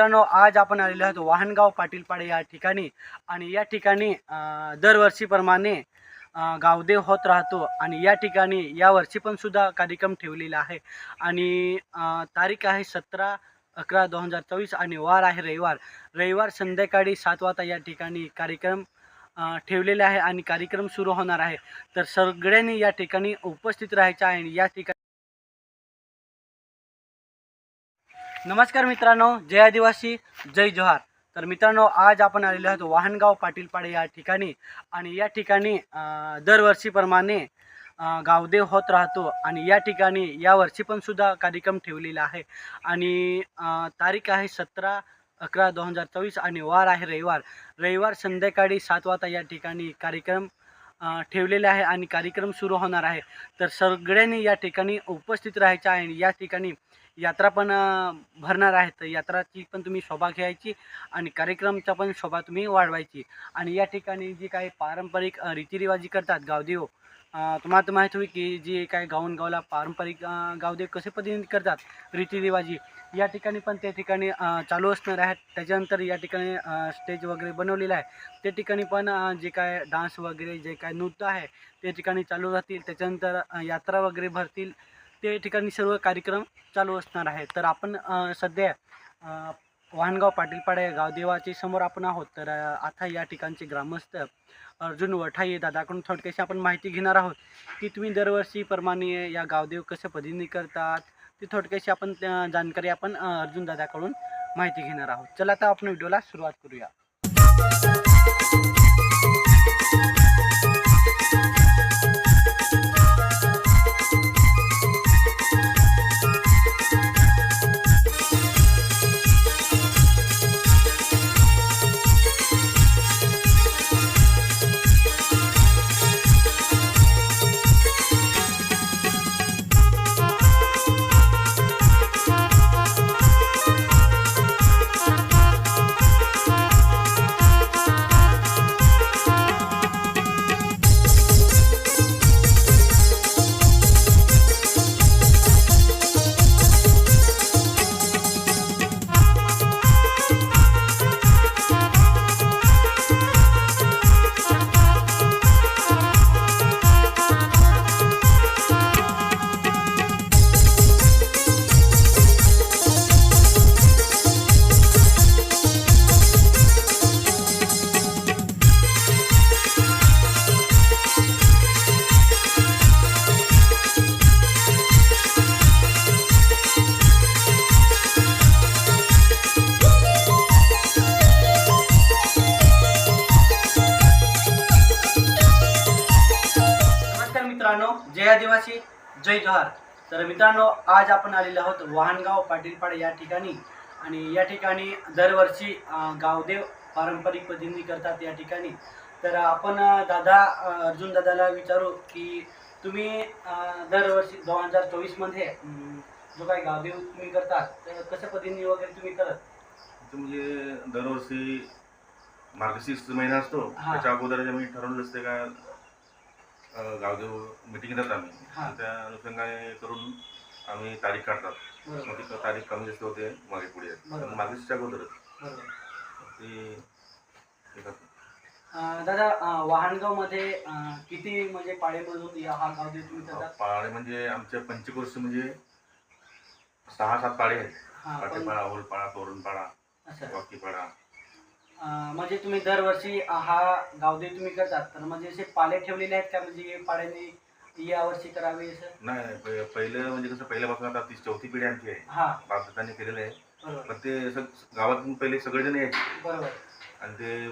मित्रांनो आज आपण आलेलो आहोत वाहनगाव पाटीलपाडे या ठिकाणी. आणि या ठिकाणी दरवर्षीप्रमाणे गावदेव होत राहतो. आणि या ठिकाणी यावर्षी पण सुद्धा कार्यक्रम ठेवलेला आहे. आणि तारीख आहे सतरा अकरा दोन हजार चोवीस आणि वार आहे रविवार. रविवार संध्याकाळी सात वाजता या ठिकाणी कार्यक्रम ठेवलेला ठेवलेले आहे आणि कार्यक्रम सुरू होणार आहे. तर सगळ्यांनी या ठिकाणी उपस्थित राहायचं आहे आणि या ठिकाणी नमस्कार मित्रांनो जय आदिवासी जय जोहार. तर मित्रांनो आज आपण आलेलो आहोत वाहनगाव पाटीलपाडे या ठिकाणी आणि या ठिकाणी दरवर्षीप्रमाणे गावदेव होत राहतो आणि या ठिकाणी यावर्षी पण सुद्धा कार्यक्रम ठेवलेला आहे. आणि तारीख आहे सतरा अकरा दोन हजार चोवीस आणि वार आहे रविवार. रविवार संध्याकाळी सात वाजता या ठिकाणी कार्यक्रम ठेवलेले आहे आणि कार्यक्रम सुरू होणार आहे. तर सगळ्यांनी या ठिकाणी उपस्थित राहायचं आहे आणि या ठिकाणी यात्रा पण भरणार आहेत. यात्राची पण तुम्ही शोभा घ्यायची आणि कार्यक्रमचा पण शोभा तुम्ही वाढवायची. आणि या ठिकाणी जी काही पारंपरिक रीतिरिवाजी करतात गावदेव तुम्हाला तर माहीत होईल की जी काय गावून गावला पारंपरिक गावदेव कसे पद्धतीने करतात रीतिरिवाजी या ठिकाणी पण त्या ठिकाणी चालू असणार आहेत. त्याच्यानंतर या ठिकाणी स्टेज वगैरे बनवलेलं आहे. त्या ठिकाणी पण जे काय डान्स वगैरे जे काय नृत्य आहे त्या ठिकाणी चालू राहतील. त्याच्यानंतर यात्रा वगैरे भरतील. ते ठिकाणी सर्व कार्यक्रम चालू असणार आहे. तर आपण सध्या वाहनगाव पाटीलपाडा या समोर आपण आहोत. तर आता या ठिकाणचे ग्रामस्थ अर्जुन वठाई दादाकडून थोडक्याशी आपण माहिती घेणार आहोत. की तुम्ही दरवर्षीप्रमाणे या गावदेव कशा पद्धतीने करतात ती थोडक्याशी आपण त्या जानकारी आपण अर्जुन दादाकडून माहिती घेणार आहोत. चला आता आपण व्हिडिओला सुरुवात करूया. जय आदिवासी जय जोहार. तर मित्रांनो आज आपण आलेलो आहोत वाहनगाव पाटीलपाडा या ठिकाणी. आणि या ठिकाणी दरवर्षी गावदेव पारंपरिक पद्धतीने करतात या ठिकाणी. तर आपण दादा अर्जुन दादाला विचारू की तुम्ही दरवर्षी दोन हजार चोवीसमध्ये जो काही गावदेव तुम्ही करतात तर कशा पद्धतीने वगैरे तुम्ही करत? म्हणजे दरवर्षी मार्गशीर्ष महिना असतो हा. त्याच्या अगोदर आम्ही ठरवलं असते का गावदेव मिटिंग घेतात आम्ही. आणि त्या अनुषंगाने करून आम्ही तारीख काढतात. मग ती तारीख कमी जास्त होते मागे पुढे बरोबर. मार्गशीर्षच्या अगोदरच. बरोबर. ती हे करतात. अं, दादा अं, वाहनगावमध्ये अं, किती म्हणजे पाळेमधून या हा गावदेव तुम्ही पाळे म्हणजे आमच्या पंचकोर्स म्हणजे सहा सात पाळे आहेत. हा पण पाटेपाळा असं वाकीपाळा अं, म्हणजे तुम्ही दरवर्षी हा गावदेव तुम्ही करतात. तर म्हणजे असे पाले ठेवलेले आहेत का? म्हणजे पाड्याने या वर्षी करावे असं? नाही नाही, पहि- पहिलं म्हणजे कसं पहिल्यापासून आता ती चौथी पिढी आमची आहे. हा. केलेलं आहे. बरोबर. पण ते सग- गावातून पहिले सगळेजण यायचे. बरोबर. आणि ते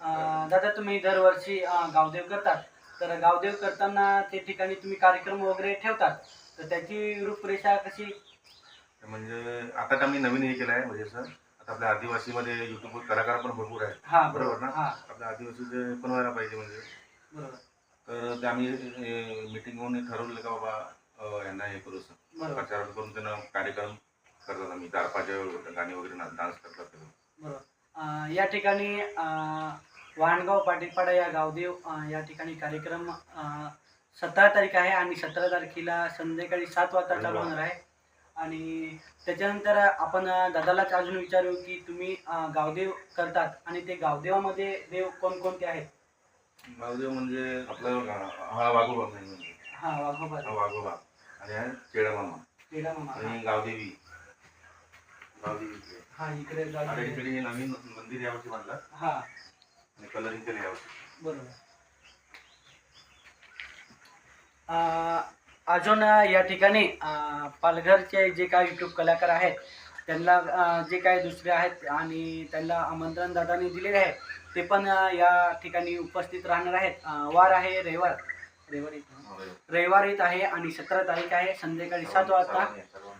अं, दादा तुम्ही दरवर्षी अं, गावदेव करतात. तर गावदेव करताना ते ठिकाणी तुम्ही कार्यक्रम वगैरे ठेवतात. तर त्याची रूपरेषा कशी? म्हणजे आता आम्ही नवीन हे केलं आहे म्हणजे असं आता आपल्या आदिवासीमध्ये युट्यूबवर कलाकार पण भरपूर आहेत. हा बरोबर. ना? हा. आपल्या आदिवासीचे पण व्हायला पाहिजे म्हणजे. बरोबर. तर ते आम्ही मिटिंग होऊन ठरवलं का बाबा अं, यांना हे करू बरोबर. प्रचार करून त्यांना कार्यक्रम करतात आम्ही. चार पाच गाणी वगैरे डान्स करतात ते. बरोबर. अं, या ठिकाणी अं, वाहनगाव पाटीलपाडा या गावदेव अं, या ठिकाणी कार्यक्रम सतरा तारीख आहे आणि सतरा तारखेला संध्याकाळी सात वाजता चालू होणार आहे. आणि त्याच्यानंतर आपण दादालाच अजून विचारू की तुम्ही गावदेव करतात आणि ते गावदेवामध्ये देव कोणकोणते आहेत? गावदेव म्हणजे आपलं हा वाघोबा म्हणजे. हा वाघोबा. वाघोबा. आणि चेडा मामा पेढा मामा आणि गावदेवी. गावदेवी. हा इकडे हे नवीन मंदिर यावर्षी बांधलं. हा. आणि कलरिंग केलं बरोबर. अजून या ठिकाणी पालघरचे जे काही यूट्यूब कलाकार आहेत त्यांना जे काही दुसरे आहेत आणि त्यांना आमंत्रण दादानी दिलेले आहे ते पण या ठिकाणी उपस्थित राहणार आहेत वार आहे रविवार रविवार येत? हो, आहे आणि सतरा तारीख आहे संध्याकाळी सात वाजता.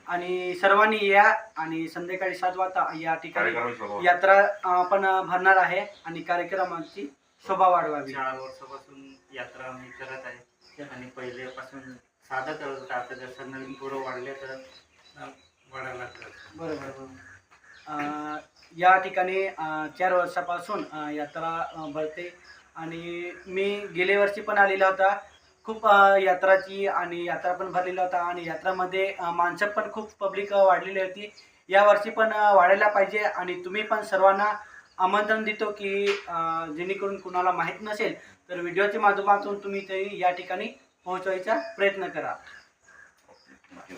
आणि सर्वांनी या आणि संध्याकाळी सात वाजता या ठिकाणी. यात्रा आपण भरणार आहे आणि कार्यक्रमाची शोभा वाढवावी यात्रा मी करत आहे. आणि पहिल्यापासून साधं करत होता. आता जसं नवीन पोरं वाढले तर वाढायला बरोबर बरोबर. या ठिकाणी चार वर्षापासून यात्रा भरते. आणि मी गेल्या वर्षी पण आलेला होता. खूप यात्राची आणि यात्रा पण भरलेला होता. आणि यात्रामध्ये माणसं पण खूप पब्लिक वाढलेली होती. यावर्षी पण वाढायला पाहिजे. आणि तुम्ही पण सर्वांना आमंत्रण देतो की जेणेकरून कुणाला माहीत नसेल तर व्हिडिओच्या माध्यमातून तुम्ही ते या ठिकाणी पोहोचवायचा प्रयत्न करा. नक्की